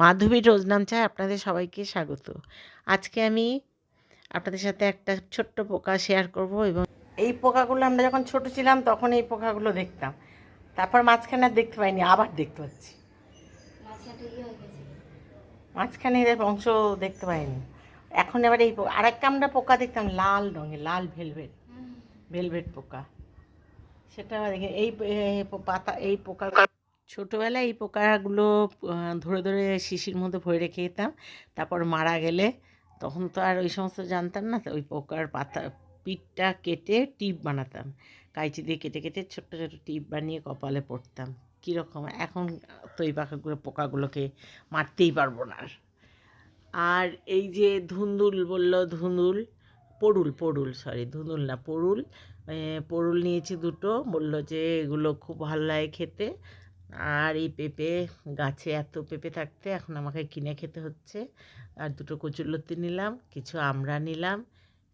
মাধবীর রোজনাম চায় আপনাদের সবাইকে স্বাগত। আজকে আমি আপনাদের সাথে একটা ছোট্ট পোকা শেয়ার করব এবং এই পোকাগুলো আমরা যখন ছোট ছিলাম তখন এই পোকাগুলো দেখতাম। তারপর মাঝখানে আর দেখতে পাইনি আবার দেখতে পাচ্ছি। মাঝখানে এদের বংশ দেখতে পাইনি। এখন এবার এই পোকা আরেকটা আমরা পোকা দেখতাম লাল রঙের লাল ভেলভেট ভেলভেট পোকা। সেটা দেখে এই পাতা এই পোকা ছোটোবেলায় এই পোকাগুলো ধরে ধরে শিশির মধ্যে ভরে রেখে যেতাম তারপর মারা গেলে তখন তো আর ওই সমস্ত জানতাম না, ওই পোকার পাতা, পিঠটা কেটে টিপ বানাতাম। কাইচি দিয়ে কেটে কেটে ছোট্ট ছোট্ট টিপ বানিয়ে কপালে পড়তাম। কীরকম? এখন তো এই পাখাগুলো, পোকাগুলোকে মারতেই পারব না। আর। এই যে ধুন্দুল বলল, ধুন্দুল পড়ুল পড়ুল সরি ধুন্দুল না পড়ুল পড়ুল নিয়েছি দুটো। বলল যে এগুলো খুব ভালো লাগে খেতে। আর এই পেঁপে গাছে এত পেঁপে থাকতে এখন আমাকে কিনে খেতে হচ্ছে। আর দুটো কচুরলতি নিলাম, কিছু আমরা নিলাম,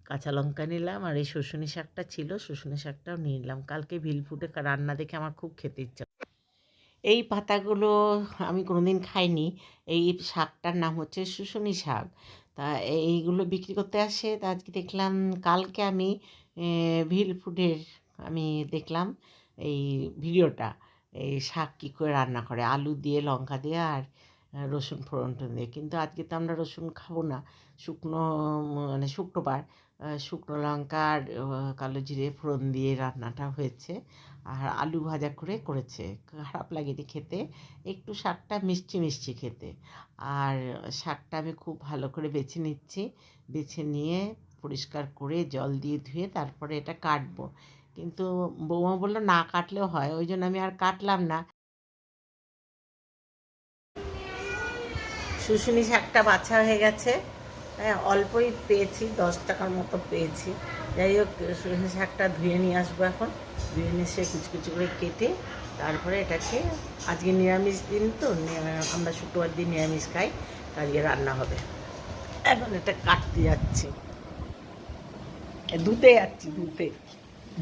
কাঁচা লঙ্কা নিলাম, আর এই শুশুনি শাকটা ছিল শুশুনি শাকটাও নিয়ে নিলাম। কালকে ভিলফুটে রান্না দেখে আমার খুব খেতে ইচ্ছা। এই পাতাগুলো আমি কোনোদিন খাইনি। এই শাকটার নাম হচ্ছে শুশুনি শাক। তা এইগুলো বিক্রি করতে আসে। তা আজকে দেখলাম, কালকে আমি ভিল ফুডের আমি দেখলাম এই ভিডিওটা। এই শাক কী করে রান্না করে? আলু দিয়ে, লঙ্কা দিয়ে আর রসুন ফোড়ন টোন দিয়ে। কিন্তু আজকে তো আমরা রসুন খাব না। শুকনো মানে শুক্রবার শুকনো লঙ্কা আর কালো জিরে ফোড়ন দিয়ে রান্নাটা হয়েছে। আর আলু ভাজা করে করেছে। খারাপ লাগেনি খেতে। একটু শাকটা মিষ্টি মিষ্টি খেতে। আর শাকটা আমি খুব ভালো করে বেছে নিচ্ছি। বেছে নিয়ে পরিষ্কার করে জল দিয়ে ধুয়ে তারপরে এটা কাটবো। কিন্তু বৌমা বলল, না, কাটলেও হয়। ওই জন্য আমি আর কাটলাম না। শুশুনি শাকটা বাছা হয়ে গেছে। হ্যাঁ অল্পই পেয়েছি, দশ টাকার মতো পেয়েছি। যাই হোক, শুশুনি শাকটা ধুয়ে নিয়ে আসব এখন। ধুয়ে নিয়ে এসে কুচি কুচি করে কেটে তারপরে এটাকে, আজকে নিরামিষ দিন তো আমরা শুক্রবার দিন নিরামিষ খাই, আজকে রান্না হবে। এখন এটা কাটতে যাচ্ছি। ধুতে যাচ্ছি, ধুতে।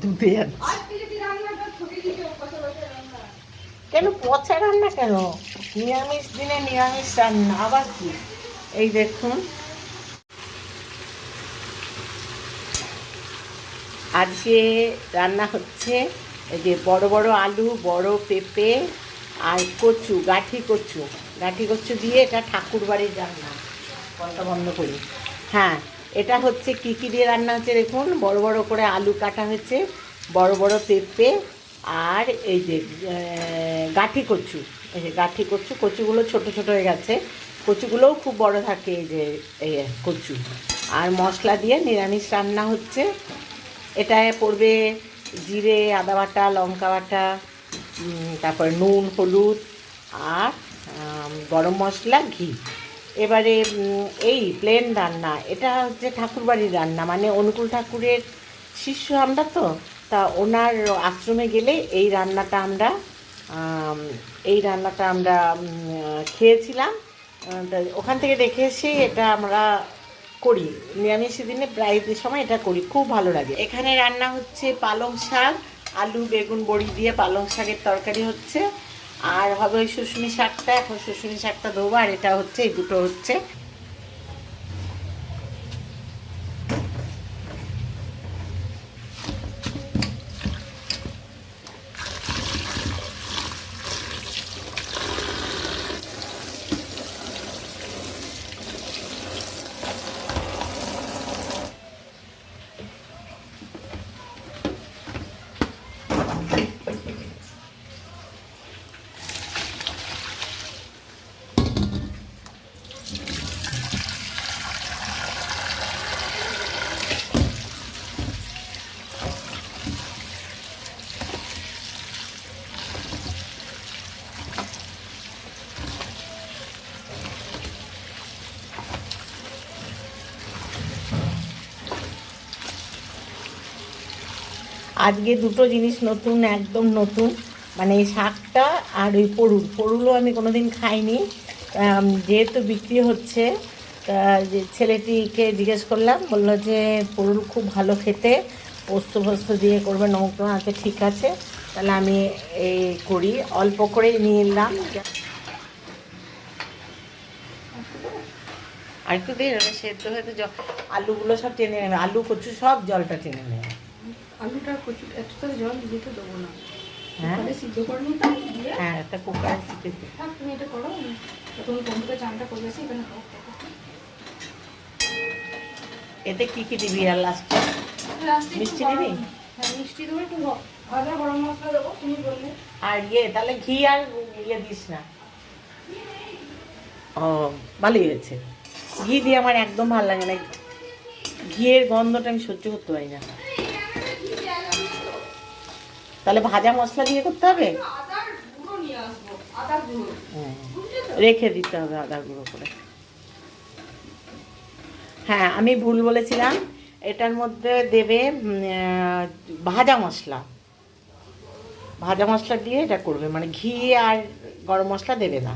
যাচ্ছি। কেন পচা রান্না কেন? নিরামিষ দিনে নিরামিষ রান্না আবার কি? এই দেখুন। আজকে রান্না হচ্ছে এই যে বড় বড় আলু বড় পেঁপে আর কচু গাঠি কচু। গাঠি কচু দিয়ে এটা ঠাকুর বাড়ির রান্না। কথা বন্ধ করি। হ্যাঁ এটা হচ্ছে কী কী দিয়ে রান্না হচ্ছে দেখুন? বড় বড় করে আলু কাটা হয়েছে, বড় বড় পেঁপে আর এই যে গাঠি কচু। এই যে গাঠি কচু, কচুগুলো ছোট ছোট হয়ে গেছে। কচুগুলোও খুব বড় থাকে এই যে, এই কচু। আর মশলা দিয়ে নিরামিষ রান্না হচ্ছে। এটায় পড়বে জিরে, আদা বাটা, লঙ্কা বাটা তারপরে নুন, হলুদ আর গরম মশলা, ঘি। এবারে এই প্লেন রান্না, এটা হচ্ছে ঠাকুরবাড়ির রান্না মানে অনুকূল ঠাকুরের শিষ্য আমরা তো, তা ওনার আশ্রমে গেলে এই রান্নাটা আমরা এই রান্নাটা আমরা খেয়েছিলাম। ওখান থেকে দেখে এসে এটা আমরা করি। নিরামিষ দিনে প্রায় সময় এটা করি, খুব ভালো লাগে। এখানে রান্না হচ্ছে পালং শাক, আলু, বেগুন, বড়ি দিয়ে পালং শাকের তরকারি হচ্ছে। আর হবে ওই শুশুনি শাকটা, এখন শুশুনি শাকটা দেবো আর এটা হচ্ছে, এই দুটো হচ্ছে। আজকে দুটো জিনিস নতুন, একদম নতুন। মানে শাকটা আর ওই পড়ুল পড়ুলও আমি কোনোদিন খাইনি। যেহেতু বিক্রি হচ্ছে যে ছেলেটিকে জিজ্ঞেস করলাম, বলল যে পড়ুল খুব ভালো খেতে, পোস্ত ফোস্ত দিয়ে করবে নৌকা আছে, ঠিক আছে। তাহলে আমি এই করি। অল্প করেই নিয়ে এলাম। আর একটু দিন সেদ্ধ হয়ে তো জ- আলুগুলো সব টেনে নেবে আলু কচু সব জলটা টেনে নেবে আলুটা কচু একটু তো জল দিতে দেবো না। হ্যাঁ? সিদ্ধ করে নিতাম দিয়ে হ্যাঁ একটা কুকারে থাক তুমি এটা করো তুমি বন্ধুকে চানটা করে এখানে এতে কি কি দিবি আর লাস্টে মিষ্টি দিবি? হ্যাঁ মিষ্টি দেবো একটু ভাজা গরম মশলা দেবো তুমি বললে। আর ইয়ে তাহলে ঘি আর ইয়ে দিস না। ও ভালোই হয়েছে। ঘি দিয়ে আমার একদম ভালো লাগে না। ঘিয়ের গন্ধটা আমি সহ্য করতে পারি না। তাহলে ভাজা মশলা দিয়ে করতে হবে। রেখে দিতে হবে আদা গুঁড়ো করে। হ্যাঁ আমি ভুল বলেছিলাম। এটার মধ্যে দেবে ভাজা মশলা। ভাজা মশলা দিয়ে এটা করবে মানে ঘি আর গরম মশলা দেবে না।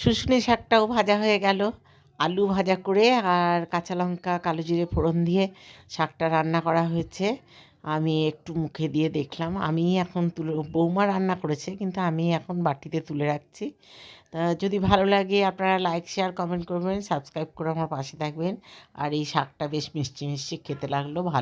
শুশনি শাকটাও ভাজা হয়ে গেল। আলু ভাজা করে আর কাঁচা লঙ্কা, কালো জিরে ফোড়ন দিয়ে শাকটা রান্না করা হয়েছে। আমি একটু মুখে দিয়ে দেখলাম। আমি এখন তুলে, বৌমা রান্না করেছে, কিন্তু আমি এখন বাটিতে তুলে রাখছি। তা যদি ভালো লাগে, আপনারা লাইক, শেয়ার, কমেন্ট করবেন, সাবস্ক্রাইব করে আমার পাশে থাকবেন। আর এই শাকটা বেশ মিষ্টি মিষ্টি খেতে লাগল, ভালো